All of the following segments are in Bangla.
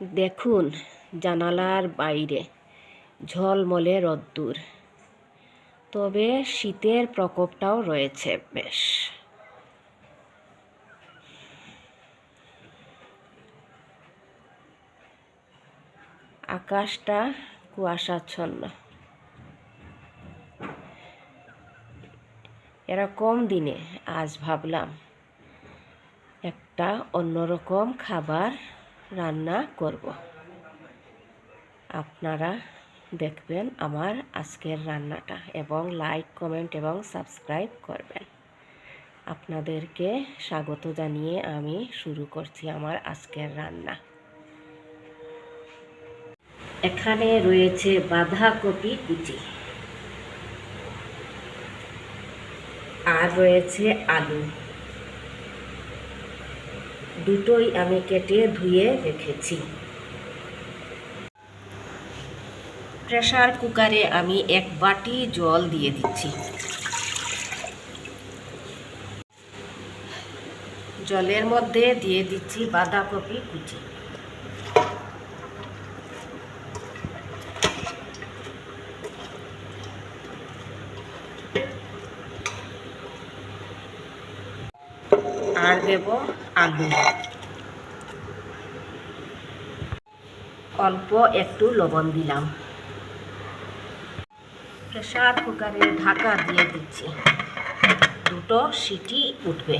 দেখুন, জানালার বাইরে ঝলমলে রোদ্দুর। তবে শীতের প্রকোপটাও রয়েছে বেশ। আকাশটা কুয়াশাচ্ছন্ন। এরকম দিনে আজ ভাবলাম একটা অন্যরকম খাবার রান্না করব। আপনারা দেখবেন আমার আজকের রান্নাটা এবং লাইক কমেন্ট এবং সাবস্ক্রাইব করবেন। আপনাদেরকে স্বাগত জানিয়ে আমি শুরু করছি আমার আজকের রান্না। এখানে রয়েছে বাঁধাকপি কুচি আর রয়েছে আলু। দুটোই আমি কেটে ধুয়ে রেখেছি। প্রেশার কুকারে আমি এক বাটি জল দিয়ে দিচ্ছি। জলের মধ্যে দিয়ে দিচ্ছি বাঁধাকপি কুচি। আর দেব আলু। অল্প একটু লবণ দিলাম। প্রেসার কুকারে ঢাকা দিয়ে দিচ্ছি। দুটো সিটি উঠবে।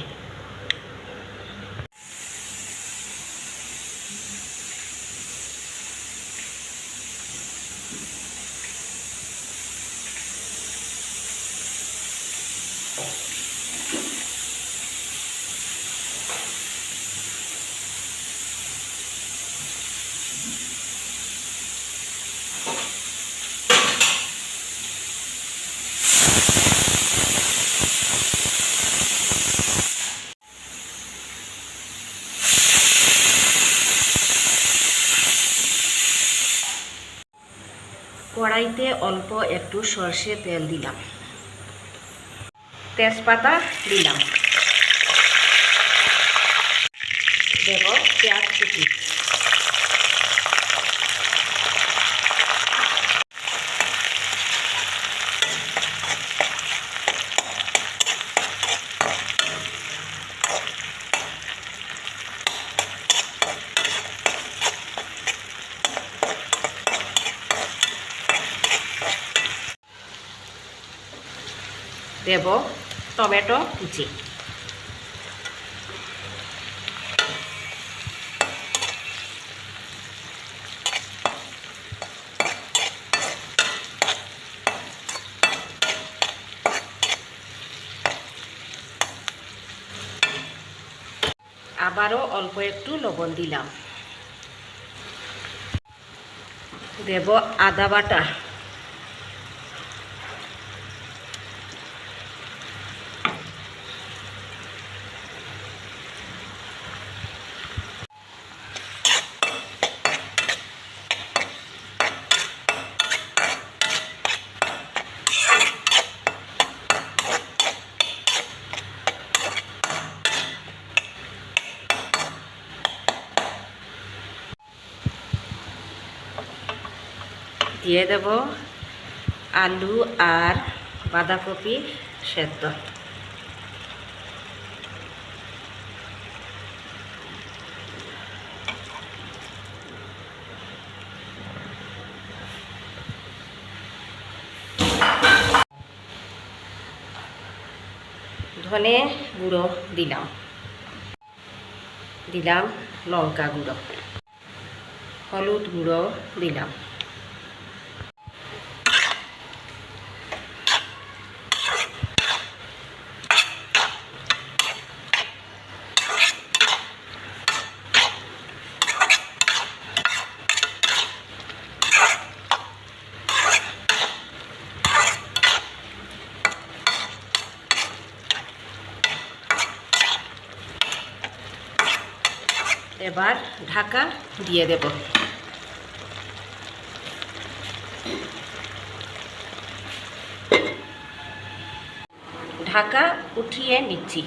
কড়াইতে অল্প একটু সর্ষে তেল দিলাম। তেজপাতা দিলাম। দেব পেঁয়াজ কুচি। দেব টমেটো কুচি। আবারও অল্প একটু লবণ দিলাম। দেব আদা বাটা। দিয়ে দেব আলু আর বাঁধাকপি সেদ্ধ। ধনে গুঁড়ো দিলাম। দিলাম লঙ্কা গুঁড়ো। হলুদ গুঁড়ো দিলাম। এবার ঢাকা দিয়ে দেব। ঢাকা উঠিয়ে নিচ্ছি।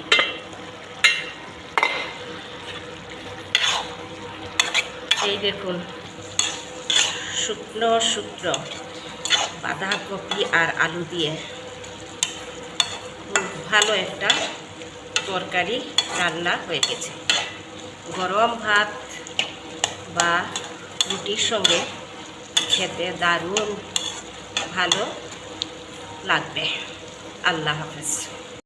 এই দেখুন, শুকনো শুকনো বাঁধাকপি আর আলু দিয়ে খুব ভালো একটা তরকারি রান্না হয়ে গেছে। গরম ভাত বা রুটির সঙ্গে খেতে দারুণ ভালো লাগবে। আল্লাহ হাফেজ।